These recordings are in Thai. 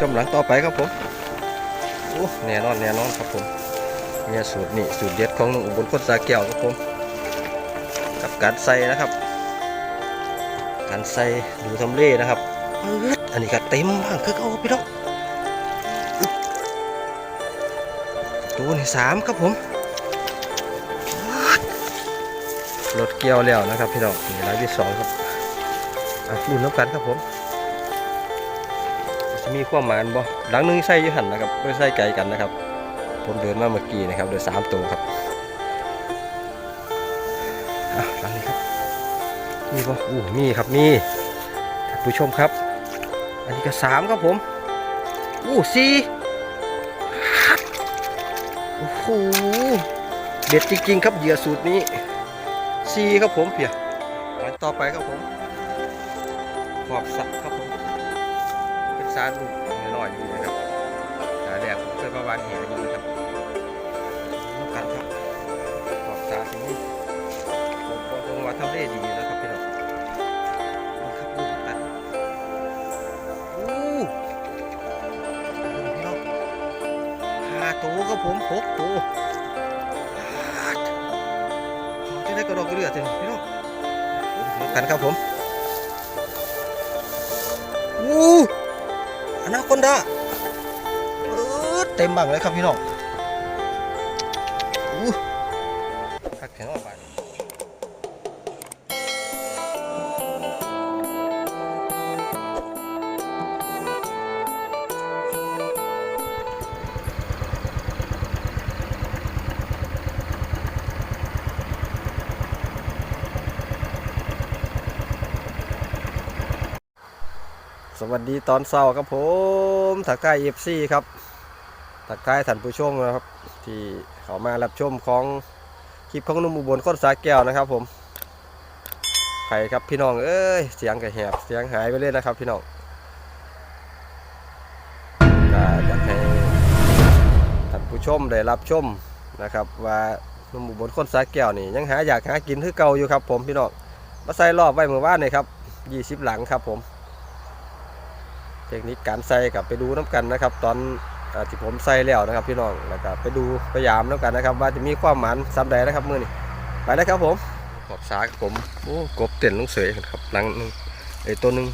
ชมหลังต่อไปครับผมโอ้แน่นอนแน่นอนครับผมเนี่ยสูตรนี่สูตรเด็ดของหนุ่มอุบลคตรสาแก้วครับผมกับการใส่นะครับ การใส่ดูทำเลนะครับ อันนี้ก็เต็มบ้างคือเขาพี่น้องตัวนี่สามครับผมรถเกี่ยวแล้วนะครับพี่น้องนี่รายที่สองครับอะรุ่นน้ำกันครับผม มีความหมายบ่หลังนึงใส่อยูหันนะครับไม่ใส่ไกลกันนะครับ ผมเดินมาเมื่อกี้นะครับโดยสามตัวครับอะหลังนี้ครับมีบ่อู้มีครับมีท่านผู้ชมครับ อันนี้ก็สามครับผมอู้สี่ฮัดโอ้โหเด็ดจริงๆครับเหยื่อสูตรนี้สี่ครับผมเพียอันต่อไปครับผมขอบสักครับผมารลูกน้อยๆอยู่นะครับสาแดงผมเคยประวานเห็นอยู่นะครับลูกกันครับขอบสาสีนี้ผมก็คงว่าทำได้ดีนะครับพี่น้องดูครับดูกันอู้พี่น้องห้าตัวครับผมหกตัวจะได้กระดอกกระเดือดเลยพี่น้องดูกันครับผมอู้ อนาคอนดาเออเต็มบังเลยครับพี่น้อง วัสดีตอนเช้าครับผมถักทายเอฟซีครับถักทายท่านผู้ชมนะครับ ที่เขามารับชมของคลิปของนุ่มอุบลโคตรสาแก้วนะครับ ผมใครครับพี่น้องเอ้ยเสียงกระแหบเสียงหายไปเลยนะครับ พี่น้องก็อยากให้ท่านผู้ชมได้รับชมนะครับ ว่านุ่มอุบลโคตรสาแก้วนี่ยังหาอยากหากินคือเก่าอยู่ครับ ผมพี่น้องมาใส่รอบไว้เมื่อวานนี่ครับ20หลังครับผม เทคนิคการใส่กับไปดูน้ำกันนะครับ ตอนอที่ผมใส่แล้วนะครับพี่น้องแล้วก็ไปดูพยายามน้ำกันนะครับ ว่าจะมีความหมันซ้ำใดนะครับมือนี้ไปแล้วครับผมขอบสาผมโอ้กบเต้นลุงเสยครับหลังหนึงไอ้ตัวหนึ่ง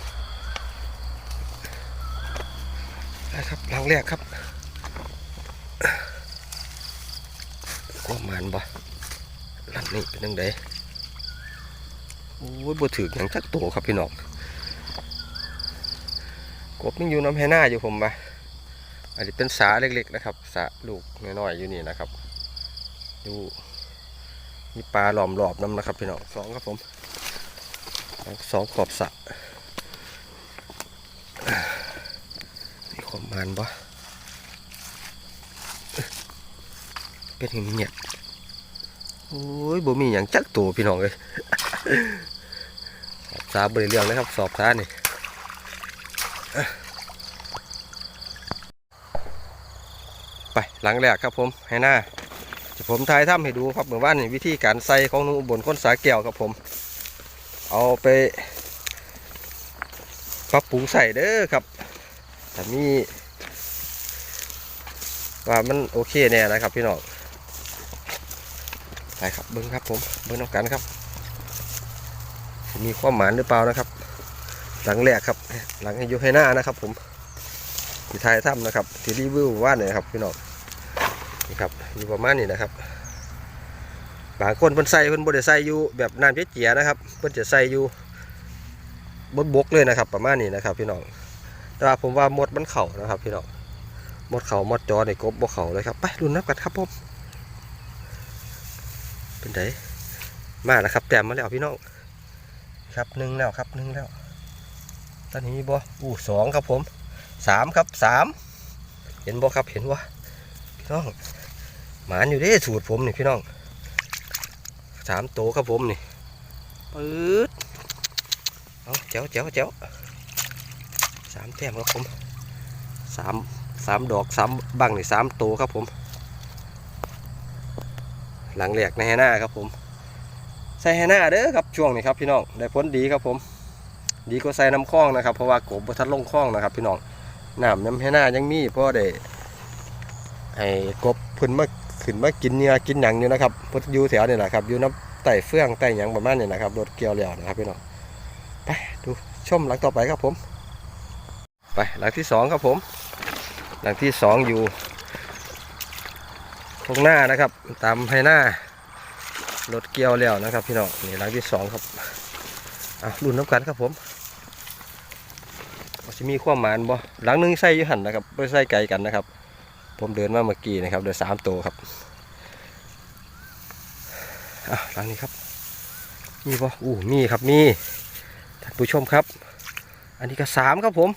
นะครับหลังแรกครับความหมันบ่หลังนี้เป็นยังไงโอ้ยบ่ถืออย่างจักตัวครับพี่น้อง กบยังอยู่น้ำแห่หน้าอยู่ผมปะอันนี้เป็นสาเล็กๆนะครับสาลูกน้อยๆอยู่นี่นะครับ ดูมีปลาหลอมหลอบน้ำนะครับพี่น้องสองครับผมสองขอบสระมีความมันปะเป็นอย่างเงียบโอ้ยบ่มีอย่างจักตัวพี่น้องเลยสาบริเรื่องเลยครับ สอบสานี่ ไปหลังแรกครับผมให้หน้าจะผมทายถ้ำให้ดูครับเหมือนว่านี่วิธีการใส่ของหนุ่มอุบลก้นสาแก้วครับผม เอาไปปรับปรุงใส่เด้อครับแต่มีว่ามันโอเคแน่นะครับพี่น้องไปครับเบิ้งครับผมเบิ้งน้ำกันครับ มีความหมานหรือเปล่านะครับ หลังแรกครับ หลังอยู่ให้หน้านะครับ ผมที่ทายถ้ำนะครับที่รีวิวว่าเนี่ยครับพี่น้องนี่ครับอยู่ประมาณนี้นะครับบางคนเพิ่นใส่เพิ่นบ่ได้ใส่อยู่แบบน้ำเจียนะครับเพิ่นจะใส่อยู่บนบกเลยนะครับ ประมาณนี้นะครับ พี่น้องแต่ว่าผมว่ามดมันเข่านะครับ พี่น้องมดเข่ามดจอในกบบ่เข่าเลยครับไปรุ่นนับกันครับผมเป็นไงมาแล้วครับแต้มมาแล้วพี่น้องครับหนึ่งแล้วครับหนึ่งแล้ว ตอนนี้บ่อู้สองครับผมสามครับสามเห็นบ่ครับเห็นวะพี่น้องหมานอยู่ด้สูตรผมนี่พี่น้องสามโตวครับผมนี่ปื๊ดเอาเจ้าเจ้าเจ้าสามแต้มครับผมสามสามดอกสามบังนี่สามโตวครับผม หลังแหลกในแฮน่าครับผม ใส่แฮน่าเด้อครับช่วงนี้ครับพี่น้องได้ผลดีครับผม ดีกว่าใส่น้ำคล้องนะครับ เพราะว่ากบบทัดลงคล้องนะครับ พี่น้องน้ำน้ำให้หน้ายังมีเพราะได้ให้กบพิ่นมาขึ้นมากินเนื้อกินหยังอยู่นะครับพิ่นอยู่แถวนี่แหละครับอยู่น้ำไต่เฟื่องไต่หยังประมาณนี้นะครับรถเกี่ยวแล้วนะครับพี่น้องไปดูชมหลังต่อไปครับผม ไปหลังที่สองครับผม หลังที่สองอยู่ตรงหน้านะครับ ตามให้หน้ารถเกี่ยวแล้วนะครับ พี่น้องนี่หลังที่สองครับ อะรุ่นน้ำกันครับผมจะมีความหมานบ่หลังนึงใส่อยูหันนะครับไม่ใส่ไกลกันนะครับ ผมเดินมาเมื่อกี้นะครับเดินสามตัวครับอะหลังนี้ครับ มีบ่อู้มีครับมีท่านผู้ชมครับ อันนี้ก็สามครับผม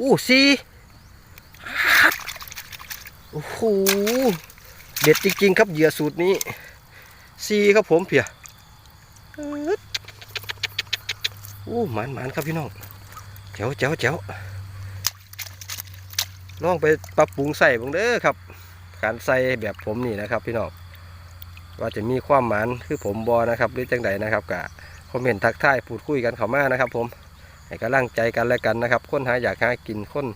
อู้สี่ฮัดโอ้โหเด็ดจริงๆ ครับเหยื่อสูตรนี้สี่ครับผมเพีย อู้หมานหมานครับพี่น้องเจ๋วเจ๋วเจ๋วลองไปปรับปรุงใส่บ้างเด้อครับ การใส่แบบผมนี่นะครับ พี่น้องว่าจะมีความหมานคือผมบอนะครับหรือจังใดนะครับกะคอมเมนต์ทักทายพูดคุยกันเข้ามานะครับ ผมให้กำลังใจกันและกันนะครับ คนหาอยากหากินคน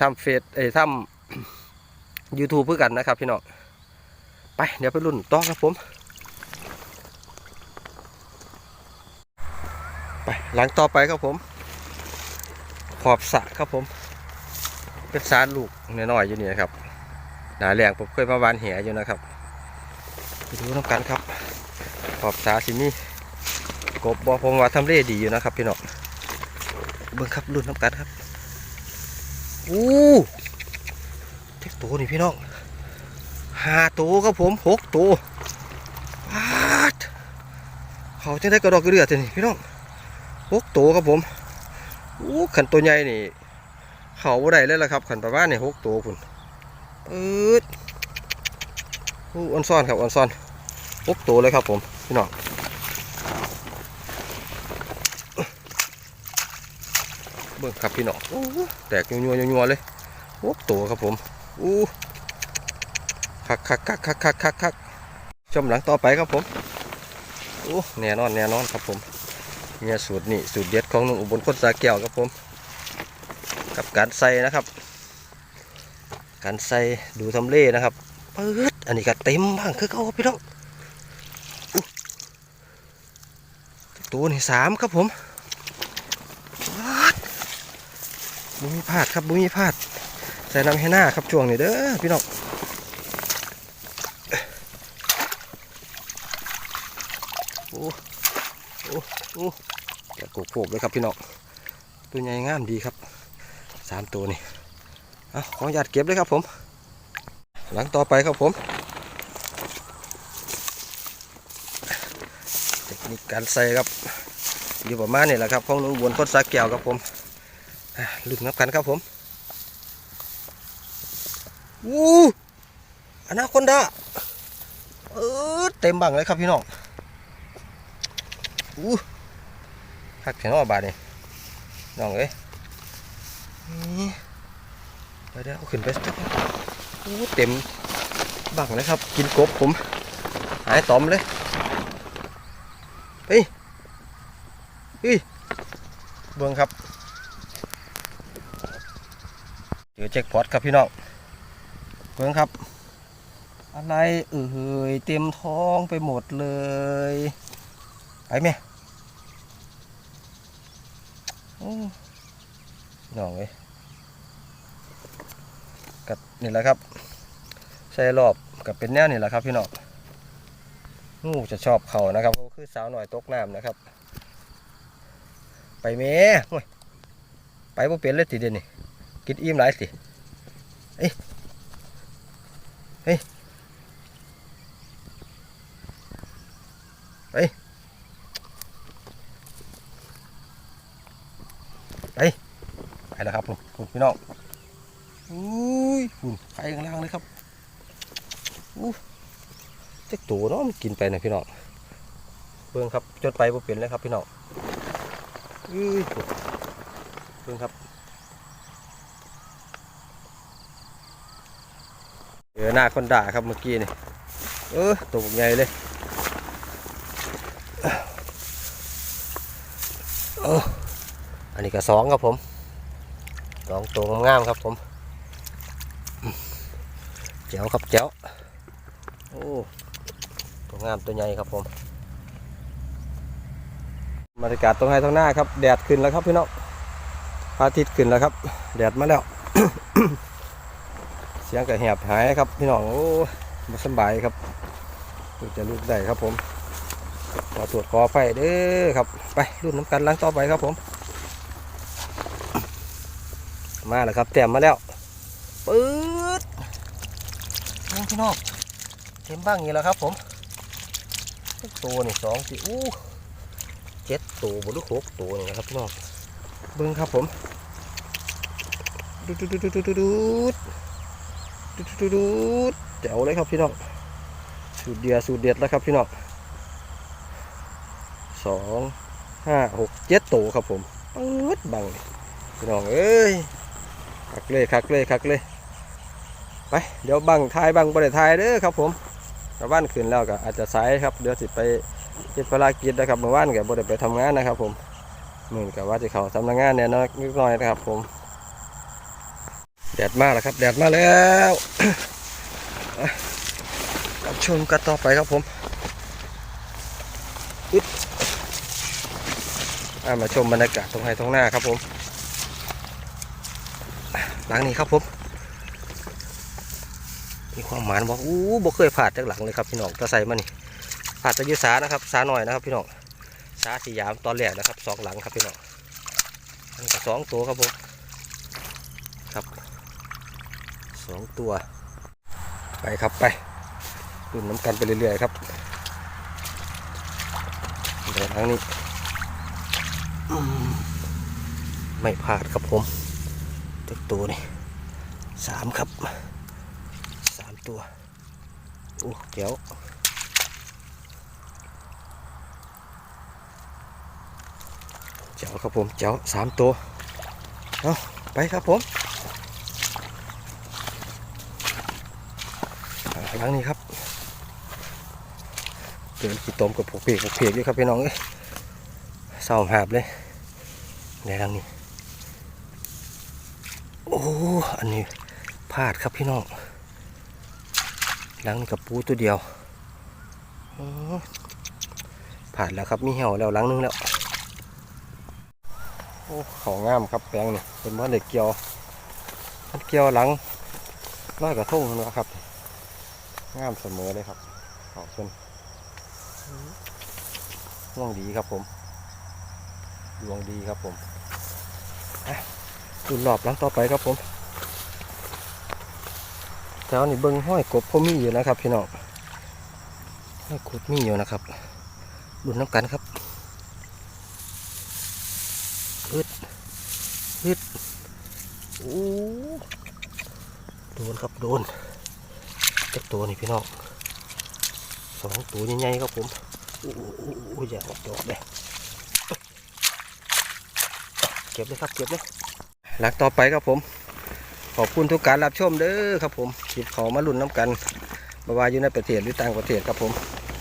ทำเฟซเอ้ทำยูทูบเพื่อกันนะครับพี่น้องไปเดี๋ยวไปรุ่นต่อครับผม ไป หลังต่อไปครับผม ขอบสะครับผม เป็นสารลูกน้อยๆอยู่นี่นะครับหนาแรงผมเคยมาวานแหอยู่นะครับไปดูน้ำกันครับ ขอบสระสินี่กบบอผมว่าทำเลดีอยู่นะครับพี่น้องเบิ่งครับรุ่นน้ำกันครับอู้เจ็ดตัวนี่พี่น้องห้าตัวครับผมหกตัวปาดเขาจะได้กระดอกกระเดือดนี่พี่น้อง หกตัวครับผมอู้ขันตัวใหญ่นี่ เขาบ่ได้เลยละครับขันประมาณนี่หกตัวคุณปืดอู้ออนซ่อนครับออนซ่อนหกตัวเลยครับผมพี่น้องเบิ่งครับพี่น้องโอ้แตกยัวๆยัวเลยโอ้ตัวครับผมอู้คักคักคักคักคักคักชมหลังต่อไปครับผมโอ้แน่นอนแน่นอนครับผม เนี่ยสูตรนี่สูตรเด็ดของหนุ่มอุบลคนสาแก้วครับผม กับการใส่นะครับ การใส่ดูทำเลนะครับปื๊ดอันนี้ก็เต็มบ้างคือเขาพี่น้องตัวนี่สามครับผมบุ้มีพลาดครับบุ้มีพลาด ใส่น้ำให้หน้าครับช่วงนี้เด้อพี่น้องโอ้ โอ้โอ้แกะโกโขกเลยครับพี่น้องตัวใหญ่งามดีครับสามตัวนี่เอาขออนุญาตเก็บเลยครับผม หลังต่อไปครับผม เทคนิคการใส่ครับอยู่ประมาณนี้แหละครับของนุ่มบวนคนสาแก้วครับผมลุ้นนับกันครับผมวู้อนาคอนดาเออเต็มบังเลยครับพี่น้อง อู้หักแขนออกบาดนี่น้องเอ้ยนี่เดี๋ยวเดี๋ยวเอาขึ้นไปสักอู้เต็มบังเลยครับ กินกบผม หายตอมเลยเฮ้ยเฮ้ยเบิ่งครับเจอแจ็คพอตครับพี่น้องเพิ่งครับ อะไรเอ่ยเต็มท้องไปหมดเลย ไปไหมโอ้น้องเอ้ยกับนี่แหละครับใส่รอบกับเป็นแนวนี่แหละครับพี่น้องงูจะชอบเขานะครับก็คือสาวหน่อยตกน้ำนะครับ ไปเมย์ไปบ่เป็นเลยทีเดียวนี่กินอิ่มหลายสิเอ้ยเฮ้ยไปไปไปแล้วครับผมคุณ พี่น้องอุ้ยคุณไข้างล่างเลยครับอู้เจ๊กตัวเนาะมันกินไปนะพี่น้องเบิ่งครับจนไปบ่เป็นเลยครับพี่น้องอุ้ยเบิ่งครับเจอหน้าคนด่าครับเมื่อกี้นี่เออตัวใหญ่เลยเอออันนี้ก็สองครับผม สองตัวงามครับผมแจ๋วครับแจ๋วโอ้ตัวงามตัวใหญ่ครับผมบรรยากาศตรงไหนตรงหน้าครับแดดขึ้นแล้วครับพี่น้องพระอาทิตย์ขึ้นแล้วครับ แดดมาแล้ว เสียงกระแหบหายครับ พี่น้องโอ้มาสบายครับจะลุกได้ครับผมขอตรวจขอไฟเด้อครับ ไปรุ่นน้ำกันล้างต่อไปครับผม มาแล้วครับแต้มมาแล้วปื๊ดนี่พี่น้องเต็มบ้างอย่างนี้แล้วครับผมตัวนี่สองสี่อู้เจ็ดตัวบนลูกหกตัวนี่นะครับพี่น้องเบิ้งครับผมดูดูดูดดูดดูดดูดดูดดูดดูดแจ๋วเลยครับพี่น้องสูตรเดียสูตรเด็ดแล้วครับพี่น้องสองห้าหกเจ็ดตัวครับผมปื๊ดบังพี่น้องเอ้ย คักเลยคักเลยคักเลย ไปเดี๋ยวบังทายบังบริทายเด้อครับผมกลับบ้านขึ้นแล้วก็อาจจะสายครับเดี๋ยวสิไปเฮ็ดภารกิจนะครับเมื่อวานก็บ่ได้ไปทำงานนะครับ ผมหมื่อกับว่าจะเขาทำงานเนี่ยน้อยนิดหน่อยนะครับ ผมแดดมาแล้วครับแดดมาแล้วรับชมกันต่อไปครับผมอึดมาชมบรรยากาศตรงไฮตรงหน้าครับผม หลังนี้ครับผมมีความหมานบอกอู้บ่เคยผ่านจากหลังเลยครับพี่น้องตะใส่มานี่ผ่านตะยุสานะครับ สาหน่อยนะครับพี่น้องสาสียามตอนแรกนะครับสองหลังครับพี่น้องอันนี้ก็สองตัวครับผมครับสองตัว ไปครับไปรุ่นน้ำกันไปเรื่อยๆครับเดี๋ยวทางนี้ ไม่พลาดครับผม ตึกตัวนี่สามครับสามตัวโอ้เดี๋ยวเจ้าครับผมเจ้าสามตัวเอาไปครับผมอ่าหลังนี้ครับเดินขี่ตมกับผูกเปียกผูกเปียกอยู่ครับพี่น้องเอ้ยเศร้าหาบเลยในรังนี้ อ้อันนี้พลาดครับพี่น้องหลังกับปูตัวเดียวผ่านแล้วครับมีเหี่ยวแล้วหลังนึงแล้วโอ้เขางามครับแปลงนี่เป็นว่าเด็กเกี่ยวมันเกี่ยวหลังร้อยกระทงนะครับงามเสมอเลยครับขอบคุณดวงดีครับผมดวงดีครับผม ดูรอบหลังต่อไปครับผมแถวนี้เบิ้งห้อยกบพ่อมีอยู่นะครับพี่น้องห้อยกบมีอยู่นะครับดูน้ำกันครับอึดอึดโอ้โดนครับโดนจักตัวนี่พี่น้องสองตัวใหญ่ๆครับผมโอ้โหอย่าออกดอกเลยเก็บเลยครับเก็บเลย หลักต่อไปครับผม ขอบคุณทุกการรับชมเด้อครับผมคลิปเขามาลุ่นน้ำกันบาวาอยู่ในประเทศหรือต่างประเทศครับผม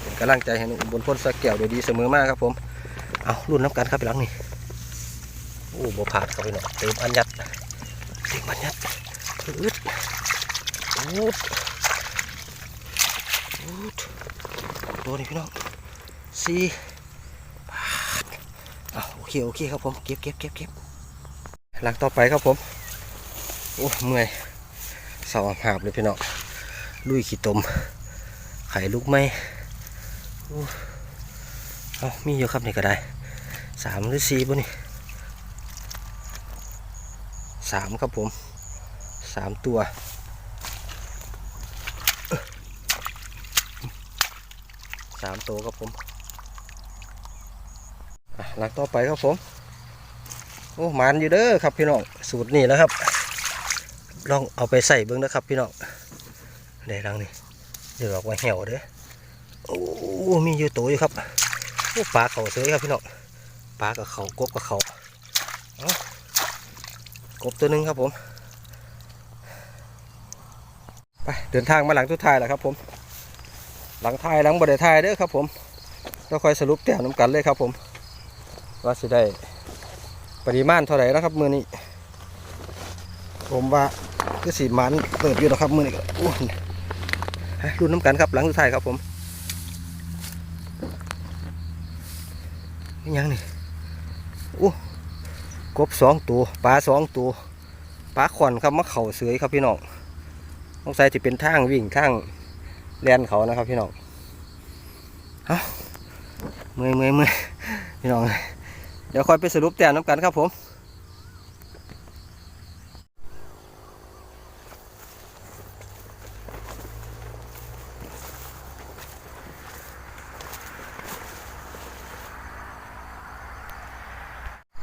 เป็นกำลังใจให้หนุ่มบนพ้นสักแก้วโดยดีเสมอมากครับผม เอาลุ่นน้ำกันครับไปหลังนี่โอ้โบผาดเข้าไปหน่อยเติมอันยัดเติมอันยัดพืดพูดพูดโดนนี่พี่น้องสี่บาทอะโอเคโอเคครับผมเก็บเก็บเก็บเก็บ หลังต่อไปครับผมโอ้เมื่อยเสาหาบเลยพี่น้องลุยขี้ตม ไข่ลูกไหมอ้เอามีอยู่ครับนี่ก็ได้สามหรือสี่บ่นี่สามครับผมสามตัวสามตัวครับผมอะหลักต่อไปครับผม โอ้หมันอยู่เด้อครับพี่น้องสูตรนี้นะครับ ลองเอาไปใส่เบิ้งนะครับพี่น้องได้รังนี่เดี๋ยวออกไว้เหี่ยวเด้อโอ้มีอยู่ตัวอยู่ครับโอ้ปลาเขาเสยครับพี่น้องปลากับเขากบกับเขาเอากบตัวหนึงครับผมไปเดินทางมาหลังทุกทายแล้วครับผม หลังทายหลังบไดทายเด้อครับผมก็ค่อยสรุปแต้มน้ำกันเลยครับผม ว่าสิได้ ปริมาณเท่าไหร่นะครับมือนี้ ผมว่าคือสีมันเปิดอยู่นะครับมือนี่ก็อ้วนรุ่นน้ำกันครับหลังสุดท้ายครับผมยังนี่อู้กบสองตัวปลาสองตัวปลาขอนครับมะเข่าเสือยครับพี่น้องสงสัยจะเป็นทางวิ่งทางแลนเขานะครับพี่น้องเอาเมื่อยเมื่อยเมื่อยพี่น้องเเดี๋ยวค่อยไปสรุปแต้มน้ำกันครับผม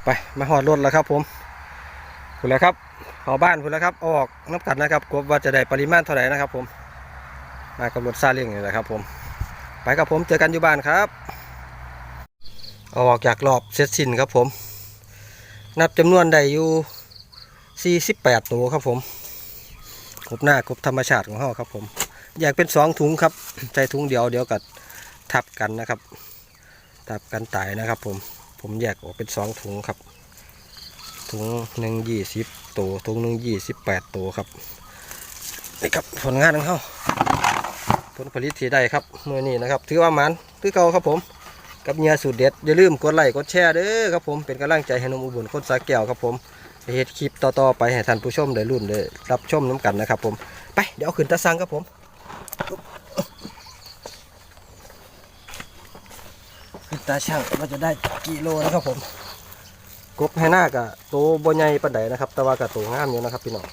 ไปมาหอดรถแล้วครับผมคุณแล้วครับขอบ้านคุณแล้วครับอออกน้ำกัดนะครับกบว่าจะได้ปริมาณเท่าไหร่นะครับผมมากับรถซาเล้งนี่แหละครับผม ไปกับผมเจอกันอยู่บ้านครับ เอาออกจากรอบเสร็จสิ้นครับผม นับจำนวนได้อยู่48ตัวครับผมกบหน้ากบธรรมชาติของเขาครับผมแยกเป็นสองถุงครับใส่ถุงเดียวเดี๋ยวกับทับกันนะครับ ทับกันตายนะครับผมผมแยกออกเป็นสองถุงครับ ถุงหนึ่งยี่สิบตัวถุงหนึ่งยี่สิบแปดตัวครับนี่ครับผลงานของเขาผลผลิตที่ได้ครับเมื่อนี้นะครับ ถือว่ามันคือเก่าครับผม กับเนียสูตรเด็ดอย่าลืมกดไลค์กดแชร์เด้อครับผมเป็นกำลังใจให้นมอุบลคนสาแก้วครับผมเฮ็ดคลิปต่อๆไปให้ท่านผู้ชมได้รุ่นได้รับชมน้ำกันนะครับผมไปเดี๋ยวขึ้นตะซังครับผมขึ้นตาช่างว่าจะได้กี่โลนะครับผมกบให้หน้ากะโตบใหญ่ปานใดนะครับ แต่ว่ากะโตงามอยู่นะครับพี่น้อง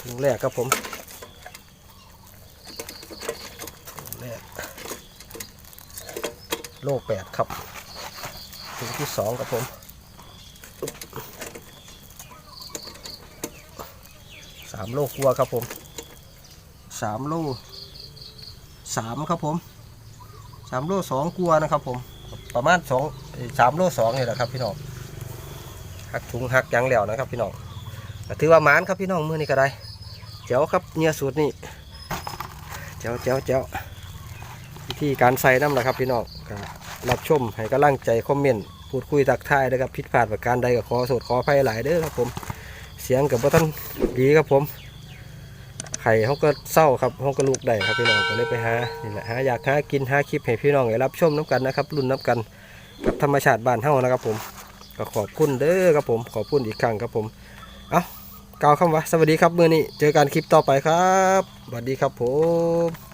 ถุงแรกครับผมถุงแรก โลแปดครับถุงที่สองครับผมสามโลกลัวาครับผมสามโลสามครับผมสามโลสองกลัวนะครับผมประมาณสองสามโลสองนี่แหละครับพี่น้องหักถุงหักยางแล้วนะครับพี่น้องถือว่าหมานครับพี่น้องมือนี้ก็ได้เจ้าครับเนี่ยสูตรนี่เจ้าเจ้าเจ้าวิธีการใส่น้ำนะครับพี่น้อง ก็รับชมให้กำลังใจคอมเมนต์พูดคุยตักทายนะครับผิดพลาดประการใดก็ขอโทษขออภัยหลายเด้อครับผม เสียงกับว่าท่านดีครับผม ไข่เขาก็เศร้าครับเขาก็ลูกได้ครับพี่น้องก็เลยไปหานี่แหละหาอยากหากินหาคลิปให้พี่น้องได้รับชมน้ำกันนะครับรุ่นน้ำกันกับธรรมชาติบ้านเฮานะครับผมก็ขอบคุณเด้อครับผมขอบคุณอีกครั้งครับผมเอากล่าวคำว่าสวัสดีครับมื่อนี้เจอกันคลิปต่อไปครับสวัสดีครับผม